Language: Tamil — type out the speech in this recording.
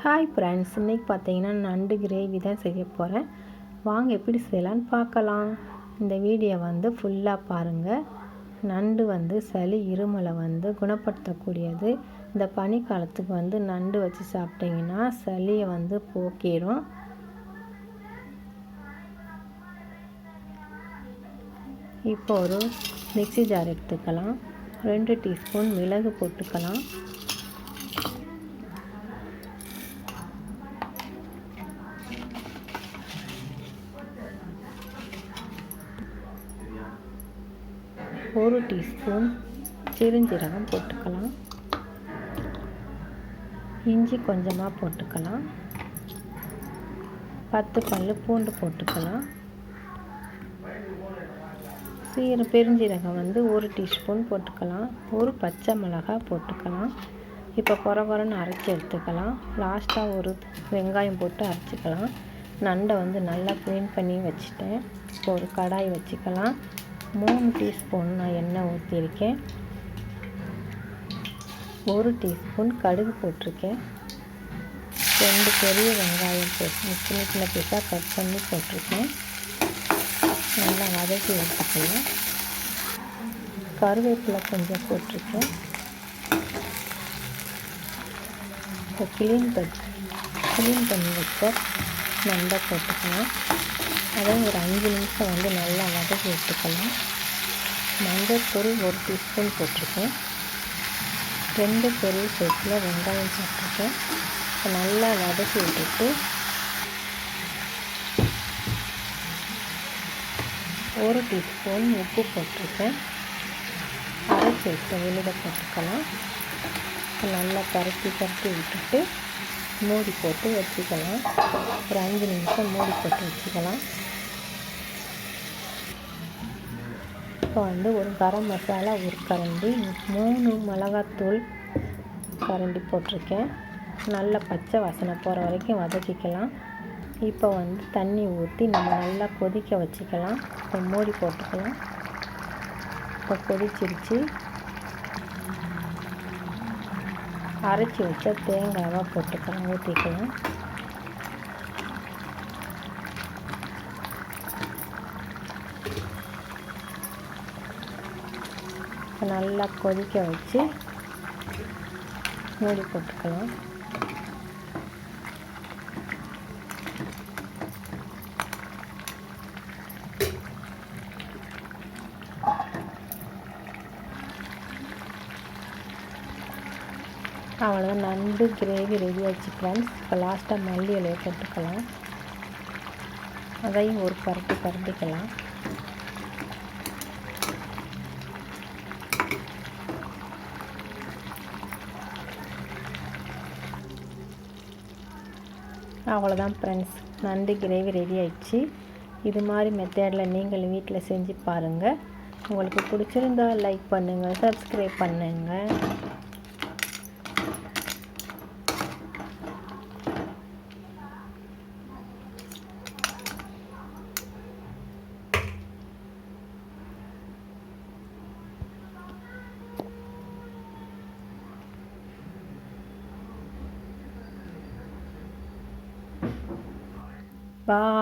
ஹாய் ஃப்ரெண்ட்ஸ் இன்றைக்கி பார்த்தீங்கன்னா நண்டு கிரேவி தான் செய்ய போகிறேன் வாங்க எப்படி செய்யலான்னு பார்க்கலாம். இந்த வீடியோ வந்து ஃபுல்லாக பாருங்கள் நண்டு வந்து சளி இருமலை வந்து குணப்படுத்தக்கூடியது. இந்த பனிக்காலத்துக்கு வந்து நண்டு வச்சு சாப்பிட்டிங்கன்னா சளியை வந்து போக்கிடும். இப்போ ஒரு மிக்சி ஜார் எடுத்துக்கலாம். ரெண்டு டீஸ்பூன் மிளகு போட்டுக்கலாம். ஒரு டீஸ்பூன் சிறுஞ்சீரகம் போட்டுக்கலாம். இஞ்சி கொஞ்சமாக போட்டுக்கலாம். பத்து பல் பூண்டு போட்டுக்கலாம். சீர பெருஞ்சீரகம் வந்து ஒரு டீஸ்பூன் போட்டுக்கலாம். ஒரு பச்சை மிளகாய் போட்டுக்கலாம். இப்போ குறை குறைன்னு அரைச்சி எடுத்துக்கலாம். லாஸ்ட்டாக ஒரு வெங்காயம் போட்டு அரைச்சிக்கலாம். நண்டை வந்து நல்லா க்ளீன் பண்ணி வச்சுட்டேன். இப்போ ஒரு கடாய் வச்சுக்கலாம். மூணு டீஸ்பூன் நான் எண்ணெய் ஊற்றியிருக்கேன் ஒரு டீஸ்பூன் கடுகு போட்டிருக்கேன். ரெண்டு பெரிய வெங்காயம் போட்டு சின்ன சின்ன பீஸாக கட் பண்ணி போட்டிருக்கேன். நல்லா வதக்கி எடுத்துக்கலாம் கருவேப்பிலை கொஞ்சம் போட்டிருக்கேன். இப்போ க்ளீன் பண்ணி க்ளீன் பண்ணி வச்ச நண்டை போட்டுக்கலாம். அதை ஒரு அஞ்சு நிமிஷம் வந்து நல்லா வதக்கி எடுத்துக்கலாம் மஞ்சள்தூள் ஒரு டீஸ்பூன் போட்டிருக்கேன். ரெண்டு பெரிய சைஸில் வெங்காயம் போட்டிருக்கேன். நல்லா வதக்கி விட்டுட்டு ஒரு டீஸ்பூன் உப்பு போட்டிருக்கேன். அரைச்சி சேர்த்து விழுத போட்டுக்கலாம். நல்லா பரட்டி பரட்டி விட்டுட்டு மூடி போட்டு வச்சுக்கலாம். ஒரு அஞ்சு நிமிஷம் மூடி போட்டு வச்சுக்கலாம். இப்போ வந்து ஒரு கரம் மசாலா ஒரு கரண்டி மூணு மிளகாத்தூள் கரண்டி போட்டிருக்கேன். நல்ல பச்சை வாசனை போகிற வரைக்கும் வதக்கிக்கலாம். இப்போ வந்து தண்ணி ஊற்றி நம்ம நல்லா கொதிக்க வச்சுக்கலாம். இப்போ மூடி போட்டுக்கலாம். இப்போ கொதிச்சிருச்சு. அரைச்சி வச்ச தேங்காவை போட்டுக்கலாம் ஊற்றிக்கலாம் நல்லா கொதிக்க வச்சு மூடி போட்டுக்கலாம். அவ்வளோதான் நண்டு கிரேவி ரெடி ஆச்சு ஃப்ரெண்ட்ஸ் இப்போ லாஸ்ட்டாக மல்லி இலையை போட்டுக்கலாம் அதையும் ஒரு பரட்டி பரட்டிக்கலாம். அவ்வளோதான் ஃப்ரெண்ட்ஸ் நண்டு கிரேவி ரெடி ஆயிடுச்சு. இது மாதிரி மெத்தேடில் நீங்கள் வீட்டில் செஞ்சு பாருங்கள் உங்களுக்கு பிடிச்சிருந்தா லைக் பண்ணுங்கள் சப்ஸ்கிரைப் பண்ணுங்கள் Bye.